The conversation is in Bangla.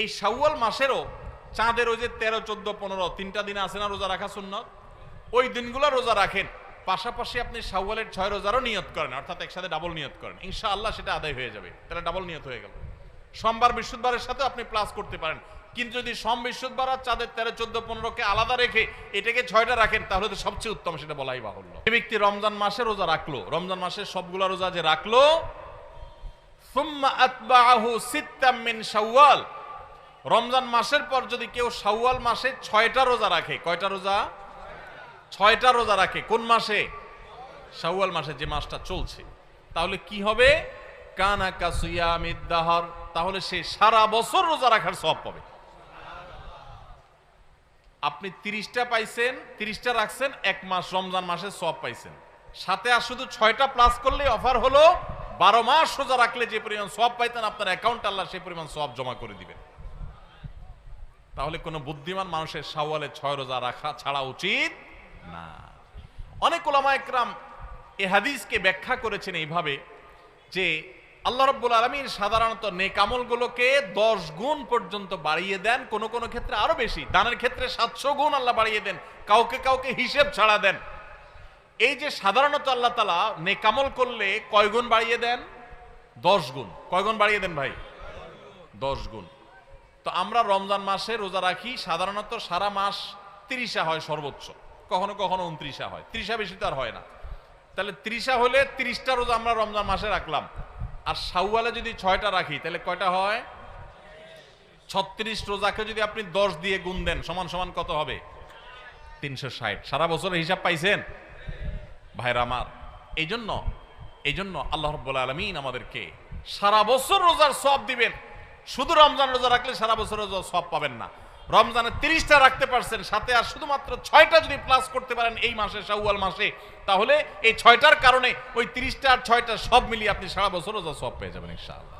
এই শাওয়াল মাসেরও চাঁদের ওই যে তেরো, চোদ্দ, পনেরো, তিনটা দিন আছে না রোজা রাখা সুন্নত? ওই দিনগুলো রোজা রাখেন। পাশাপাশি আপনি শাওয়ালের ছয় রোজারও নিয়ত করেন, অর্থাৎ একসাথে ডাবল নিয়ত করেন। ইনশাআল্লাহ সেটা আদায় হয়ে যাবে। তাহলে ডাবল নিয়ত হয়ে গেল। সোমবার, বৃহস্পতিবারের সাথে আপনি প্লাস করতে পারেন। কিন্তু যদি সোম, বৃহস্পতিবার আর চাঁদের তেরো, চোদ্দ, পনেরোকে আলাদা রেখে এটাকে ছয়টা রাখেন, তাহলে তো সবচেয়ে উত্তম সেটা বলাই বাহুল্য। যে ব্যক্তি রমজান মাসে রোজা রাখল, রমজান মাসের সবগুলো রোজা যে রাখল, সুম্মা আতবাআহু সিত্তাম মিন শাওয়াল রমজান মাসের পর যদি কেউ শাওয়াল মাসে ছয়টা রোজা রাখে, কয়টা রোজা? ছয়টা রোজা রাখে। কোন মাসে? শাওয়াল মাসে যে মাসটা চলছে। তাহলে কি হবে? কানা কাসুয়ামিদ দাহর। তাহলে সে সারা বছর রোজা রাখার সব পাবে। আপনি তিরিশটা পাইছেন, তিরিশটা রাখছেন, এক মাস রমজান মাসে সব পাইছেন। সাথে আর শুধু ছয়টা প্লাস করলে অফার হলো, বারো মাস সোজা রাখলে যে পরিমাণ সব পাইতেন, আপনার অ্যাকাউন্ট আল্লাহ সেই পরিমাণ সব জমা করে দিবেন। তাহলে কোনো বুদ্ধিমান মানুষের সাওয়ালে ছয় রোজা রাখা ছাড়া উচিত না। অনেক ওলামা একরাম এ হাদিসকে ব্যাখ্যা করেছেন এইভাবে যে আল্লাহ রব্বুল আলমীর সাধারণত নেকামলগুলোকে দশ গুণ পর্যন্ত বাড়িয়ে দেন, কোনো কোনো ক্ষেত্রে আরও বেশি। দানের ক্ষেত্রে সাতশো গুণ আল্লাহ বাড়িয়ে দেন, কাউকে কাউকে হিসেব ছাড়া দেন। এই যে সাধারণত আল্লাহ তালা নেকামল করলে কয় গুণ বাড়িয়ে দেন? দশ গুণ। কয় গুণ বাড়িয়ে দেন ভাই? দশ গুণ। তো আমরা রমজান মাসে রোজা রাখি, সাধারণত সারা মাস তিরিশা হয় সর্বোচ্চ। কখনো কখনো উনত্রিশা হয়। ত্রিশা বেশি তো আর হয় না। তাহলে ত্রিশা হলে তিরিশটা রোজা আমরা রমজান মাসে রাখলাম। আর শাওয়ালে যদি ছয়টা রাখি, তাহলে কয়টা হয়? ছত্রিশ রোজাকে যদি আপনি দশ দিয়ে গুণ দেন, সমান সমান কত হবে? তিনশো ষাট। সারা বছরের হিসাব পাইছেন? ভাইরা আমার এই জন্য এই জন্য আল্লাহ রব্বুল আলমিন আমাদেরকে সারা বছর রোজার সব দিবেন। শুধু রমজান রোজা রাখলে সারা বছর রোজা সব পাবেন না। রমজানে তিরিশটা রাখতে পারছেন, সাথে আর শুধুমাত্র ছয়টা যদি প্লাস করতে পারেন এই মাসে, শাওয়াল মাসে, তাহলে এই ছয়টার কারণে ওই তিরিশটা আর ছয়টা সব মিলিয়ে আপনি সারা বছর রোজা সব পেয়ে যাবেন, ইনশাআল্লাহ।